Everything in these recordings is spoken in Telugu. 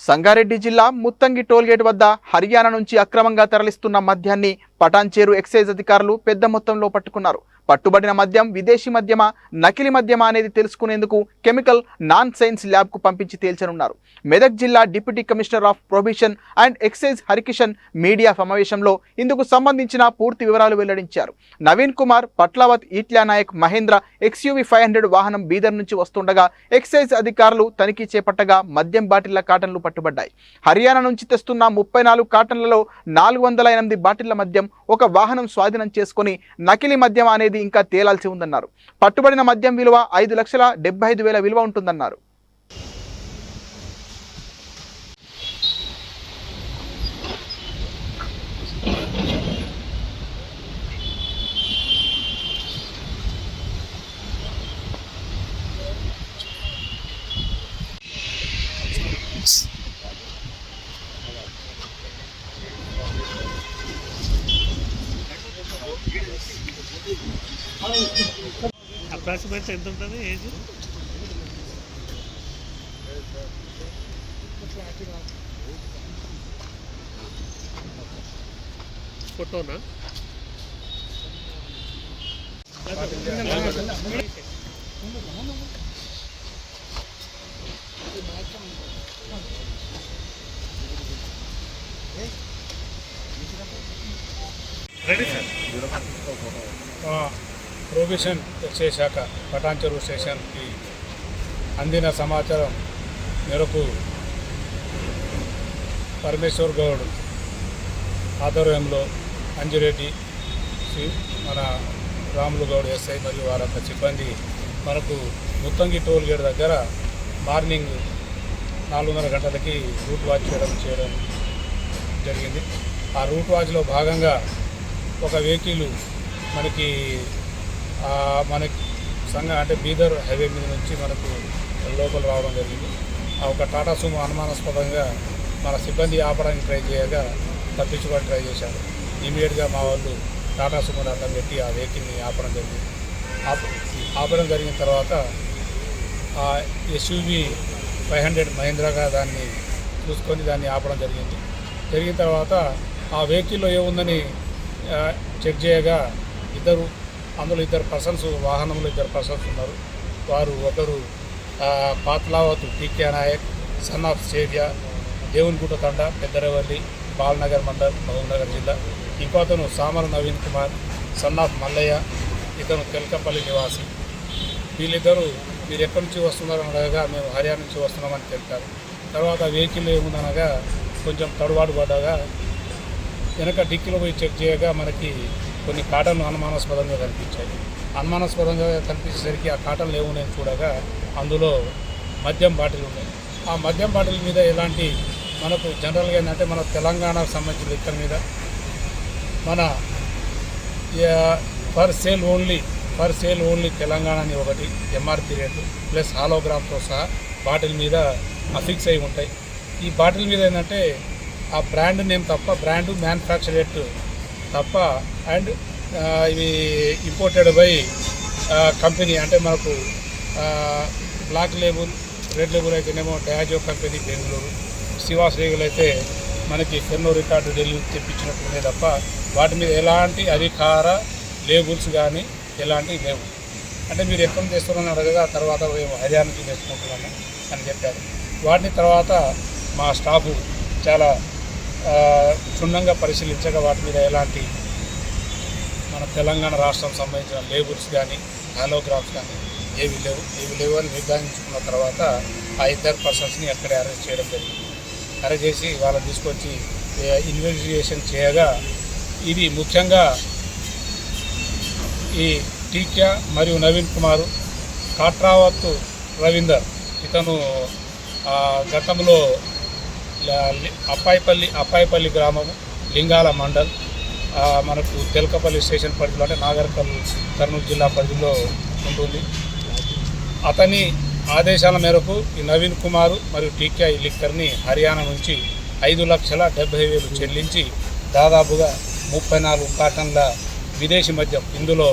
సంగారెడ్డి జిల్లా ముత్తంగి టోల్గేట్ వద్ద హర్యానా నుంచి అక్రమంగా తరలిస్తున్న మద్యాన్ని పటాన్చేరు ఎక్సైజ్ అధికారులు పెద్ద మొత్తంలో పట్టుకున్నారు. పట్టుబడిన మద్యం విదేశీ మద్యమా నకిలీ మద్యమా అనేది తెలుసుకునేందుకు కెమికల్ నాన్ సైన్స్ ల్యాబ్కు పంపించి తేల్చనున్నారు. మెదక్ జిల్లా deputy commissioner of prohibition and excise Harikishan media సమావేశంలో ఇందుకు సంబంధించిన పూర్తి వివరాలు వెల్లడించారు. Naveen Kumar Patlavath Eetla Nayak Mahindra XUV five hundred వాహనం బీదర్ నుంచి వస్తుండగా ఎక్సైజ్ అధికారులు తనిఖీ చేపట్టగా మద్యం బాటిళ్ళ కాటన్లు పట్టుబడ్డాయి. హర్యానా నుంచి తెస్తున్న ముప్పై నాలుగు కాటన్లలో నాలుగు వందల ఎనిమిది బాటిళ్ళ మద్యం ఒక వాహనం స్వాధీనం చేసుకుని నకిలీ మద్యం అనేది ఇంకా తేలాల్సి ఉందన్నారు. పట్టుబడిన మద్యం విలువ ఐదు లక్షల డెబ్బై ఐదు వేల విలువ ఉంటుందన్నారు. అప్రాక్సిమేట్ ఎంత ఉంటుంది? ఏజ్ ఫోటోనా రెడీ సార్ ప్రొబిషన్ చేశాక శాఖ పటాన్చెరు స్టేషన్కి అందిన సమాచారం మేరకు పరమేశ్వర్ గౌడ్ ఆధ్వర్యంలో అంజిరెడ్డి శ్రీ మన రాములు గౌడ్ ఎస్ఐ మరియు వారి యొక్క సిబ్బంది మనకు ముత్తంగి టోల్ గేట్ దగ్గర మార్నింగ్ నాలుగున్నర గంటలకి రూట్ వాచ్ చేయడం చేయడం జరిగింది. ఆ రూట్ వాచ్లో భాగంగా ఒక వెహికల్ మనకి మనకి సంఘ అంటే బీదర్ హైవే మీద నుంచి మనకు లోపల రావడం జరిగింది. ఆ ఒక టాటా సుమో అనుమానాస్పదంగా మన సిబ్బంది ఆపడానికి ట్రై చేయగా తప్పించుకోవడానికి ట్రై చేశారు. ఇమీడియట్గా మా వాళ్ళు టాటా సుమోని అడ్డం పెట్టి ఆ వెహికల్ని ఆపడం జరిగింది. ఆప ఆపడం జరిగిన తర్వాత ఆ ఎస్యూవి ఫైవ్ హండ్రెడ్ మహీంద్రాగా దాన్ని చూసుకొని దాన్ని ఆపడం జరిగింది. జరిగిన తర్వాత ఆ వెహికల్లో ఏముందని చెక్ చేయగా ఇద్దరు అందులో ఇద్దరు పర్సన్స్ వాహనంలో ఇద్దరు పర్సన్స్ ఉన్నారు. వారు ఒకరు ఆ, పాత్లావతు టీకే నాయక్ సన్ ఆఫ్ సేవియా దేవునిగుట్ట తండ పెద్దరవల్లి బాలనగర్ మండల్ మహబూబ్నగర్ జిల్లా. ఇంకో అతను సామర నవీన్ కుమార్ సన్ ఆఫ్ మల్లయ్య ఇతను తెలకపల్లి నివాసి. వీళ్ళిద్దరూ మీరు ఎక్కడి నుంచి వస్తున్నారని అడగగా మేము హర్యానా నుంచి వస్తున్నామని తెలిపారు. తర్వాత వెహికల్ ఏముందనగా కొంచెం తడబాటు పడ్డగా వెనక డిక్కీలో పోయి చెక్ చేయగా మనకి కొన్ని కాటన్లు అనుమానాస్పదంగా కనిపించాయి. అనుమానాస్పదంగా కనిపించేసరికి ఆ కాటన్లు ఏమున్నాయని చూడగా అందులో మద్యం బాటిల్ ఉన్నాయి. ఆ మద్యం బాటిల్ మీద ఎలాంటి మనకు జనరల్గా ఏంటంటే మన తెలంగాణకు సంబంధించిన లిక్కర్ మీద మన per sale only per sale only Telangana అని ఒకటి ఎంఆర్పి రేటు ప్లస్ హాలోగ్రామ్తో సహా బాటిల్ మీద అఫిక్స్ అయి ఉంటాయి. ఈ బాటిల్ మీద ఏంటంటే ఆ బ్రాండ్ నేమ్ తప్ప బ్రాండ్ మ్యానుఫ్యాక్చర్ రేటు తప్ప అండ్ ఇవి ఇంపోర్టెడ్ బై కంపెనీ అంటే మనకు బ్లాక్ లేబుల్ రెడ్ లేబుల్ అయితేనేమో డయాజో కంపెనీ బెంగళూరు. శివాస్ రేగులు అయితే మనకి కర్నూలు రికార్డు ఢిల్లీ తెప్పించినట్టునే తప్ప వాటి మీద ఎలాంటి అధికార లేబుల్స్ కానీ ఎలాంటివి లేవు. అంటే మీరు ఎక్కడ చేస్తున్నారని అడగగా తర్వాత మేము హర్యానా నుంచి అని చెప్పారు. వాటిని తర్వాత మా స్టాఫ్ చాలా క్షుణ్ణంగా పరిశీలించగా వాటి మీద ఎలాంటి మన తెలంగాణ రాష్ట్రం సంబంధించిన లేబుల్స్ కానీ హాలోగ్రాఫ్స్ కానీ ఏవి లేవు. ఏవి లేవు అని నిర్ధారించుకున్న తర్వాత ఆ ఇద్దరు పర్సన్స్ని అక్కడే అరెస్ట్ చేయడం జరిగింది. అరెస్ట్ చేసి వాళ్ళని తీసుకొచ్చి ఇన్వెస్టిగేషన్ చేయగా ఇది ముఖ్యంగా ఈ టీక్యా మరియు నవీన్ కుమారు కాట్రావత్ రవీందర్ ఇతను ఆ, గతంలో అప్పాయిపల్లి అప్పాయిపల్లి గ్రామము లింగాల మండల్ మనకు తెలకపల్లి స్టేషన్ పరిధిలో అంటే నాగర్కల్ కర్నూలు జిల్లా పరిధిలో ఉంటుంది. అతని ఆదేశాల మేరకు ఈ నవీన్ కుమార్ మరియు టీకే లిక్కర్ని హర్యానా నుంచి ఐదు లక్షల డెబ్బై వేలు చెల్లించి దాదాపుగా ముప్పై నాలుగు కాటన్ల విదేశీ మద్యం ఇందులో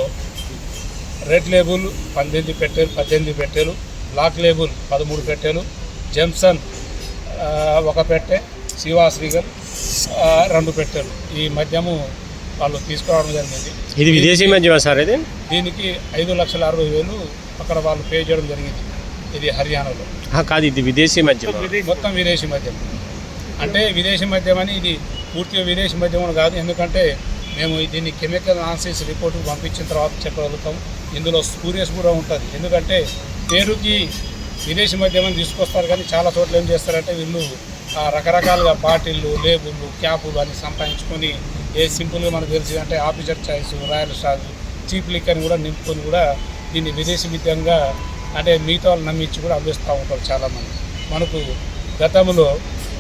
రెడ్ లేబుల్ పద్దెనిమిది పెట్టెలు పద్దెనిమిది పెట్టెలు బ్లాక్ లేబుల్ పదమూడు పెట్టెలు జెమ్సన్ ఒక పెట్టె శివా శ్రీగల్ ఆ, రెండు పెట్టెలు. ఈ మద్యము వాళ్ళు తీసుకురావడం జరిగింది. ఇది విదేశీ మద్యమా సార్ ఇది? దీనికి ఐదు లక్షల అరవై వేలు అక్కడ వాళ్ళు పే చేయడం జరిగింది. ఇది హర్యానాలో. కాదు ఇది విదేశీ విదేశీ మొత్తం విదేశీ మద్యం. అంటే విదేశీ మద్యం అని ఇది పూర్తిగా విదేశీ మద్యం కాదు. ఎందుకంటే మేము దీన్ని కెమికల్ అనాలిసిస్ రిపోర్ట్ పంపించిన తర్వాత చెప్పగలుగుతాం ఇందులో స్పూరియస్ కూడా ఉంటుంది. ఎందుకంటే పేరుకి విదేశీ మద్యమని తీసుకొస్తారు కానీ చాలా చోట్ల ఏం చేస్తారంటే వీళ్ళు రకరకాలుగా బాటిళ్ళు లేబుళ్ళు క్యాపులు అన్ని సంపాదించుకొని ఏ సింపుల్గా మనకు తెలిసి అంటే officer choice royal star cheap లిక్కర్ని కూడా నింపుకొని కూడా దీన్ని విదేశీ విద్యంగా అంటే మిగతా వాళ్ళు నమ్మించి కూడా అభ్యస్తూ ఉంటారు చాలామంది. మనకు గతంలో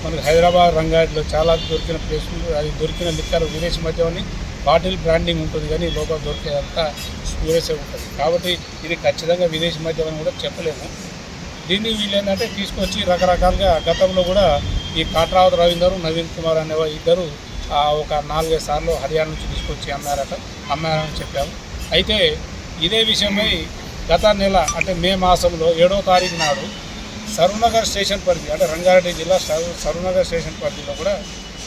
మనకు హైదరాబాద్ రంగారెడ్డిలో చాలా దొరికిన ప్లేసులు అది దొరికిన లిక్కర్ విదేశీ మద్యమని బాటిల్ బ్రాండింగ్ ఉంటుంది కానీ లోపల దొరికేదంతా స్టోరేజే ఉంటుంది. కాబట్టి ఇది ఖచ్చితంగా విదేశీ మద్యం అని కూడా చెప్పలేము. దీన్ని వీళ్ళు ఏంటంటే తీసుకొచ్చి రకరకాలుగా గతంలో కూడా ఈ కాట్రావత్ రవీందర్ నవీన్ కుమార్ అనే ఇద్దరు ఆ, ఒక నాలుగైదు సార్లు హర్యానా నుంచి తీసుకొచ్చి అమ్మారట. అమ్మారని చెప్పాము అయితే ఇదే విషయమై గత నెల అంటే మే మాసంలో ఏడో తారీఖు నాడు సరూనగర్ స్టేషన్ పరిధి అంటే రంగారెడ్డి జిల్లా సరూ- సరూనగర్ స్టేషన్ పరిధిలో కూడా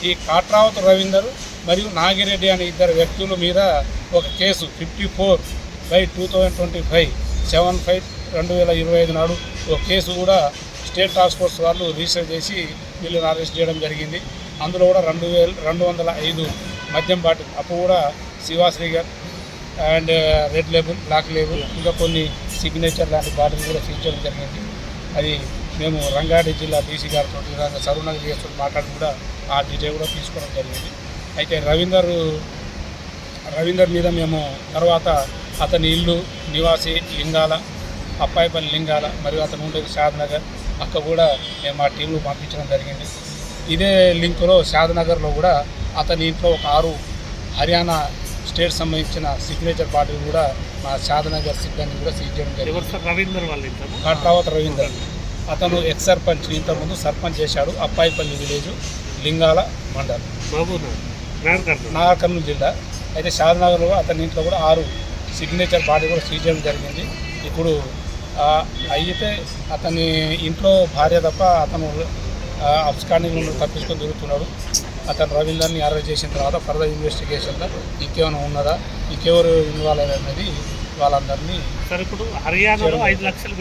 ఈ కాట్రావత్ రవీందర్ మరియు నాగిరెడ్డి అనే ఇద్దరు వ్యక్తుల మీద ఒక case fifty four by two thousand twenty five seven five రెండు వేల ఇరవై ఐదు నాడు ఒక కేసు కూడా స్టేట్ టాస్క్ ఫోర్స్ వాళ్ళు రిజిస్టర్ చేసి వీళ్ళని అరెస్ట్ చేయడం జరిగింది. అందులో కూడా రెండు వేల రెండు వందల ఐదు మద్యం బాటిల్ అప్పుడు కూడా శివాశ్రీ గారు and red label black label ఇంకా కొన్ని సిగ్నేచర్ లాంటి బాటిల్ కూడా సీజ్ చేయడం జరిగింది. అది మేము రంగారెడ్డి జిల్లా డీసీ గారితో సర్వనగర్ సరునగర్ డిఎస్తో మాట్లాడి కూడా ఆ డీటెయిల్ కూడా తీసుకోవడం జరిగింది. అయితే రవీందర్ రవీందర్ మీద మేము తర్వాత అతని ఇల్లు నివాసి లింగాల అప్పాయిపల్లి లింగాల మరియు అతను ఉండేది షాద్నగర్ అక్కడ కూడా మేము మా టీంలు పంపించడం జరిగింది. ఇదే లింకులో షాద్నగర్లో కూడా అతని ఇంట్లో ఒక ఆరు హర్యానా స్టేట్ సంబంధించిన సిగ్నేచర్ బాటిల్ కూడా మా షాద్నగర్ సిబ్బంది కూడా సీజ్ చేయడం జరిగింది. సార్? రవీందర్ వాళ్ళు అతను ఎక్స్ సర్పంచ్ ఇంతకుముందు సర్పంచ్ చేశాడు అప్పాయిపల్లి విలేజ్ లింగాల మండల్. నాగర్ కర్నూలు. జిల్లా. అయితే షాద్నగర్లో అతని ఇంట్లో కూడా ఆరు సిగ్నేచర్ బాడీ కూడా సీజ్ చేయడం జరిగింది. ఇప్పుడు అయితే అతని ఇంట్లో భార్య తప్ప అతను అబ్స్కాండింగ్ నుండి తప్పించుకొని తిరుగుతున్నాడు. అతను రవీందర్ని అరెస్ట్ చేసిన తర్వాత ఫర్దర్ ఇన్వెస్టిగేషన్లో ఇంకేమైనా ఉన్నదా? ఇంకెవరు ఇన్వాల్వ్ అనేది వాళ్ళందరినీ సార్ ఇప్పుడు హర్యానాలో ఐదు లక్షలు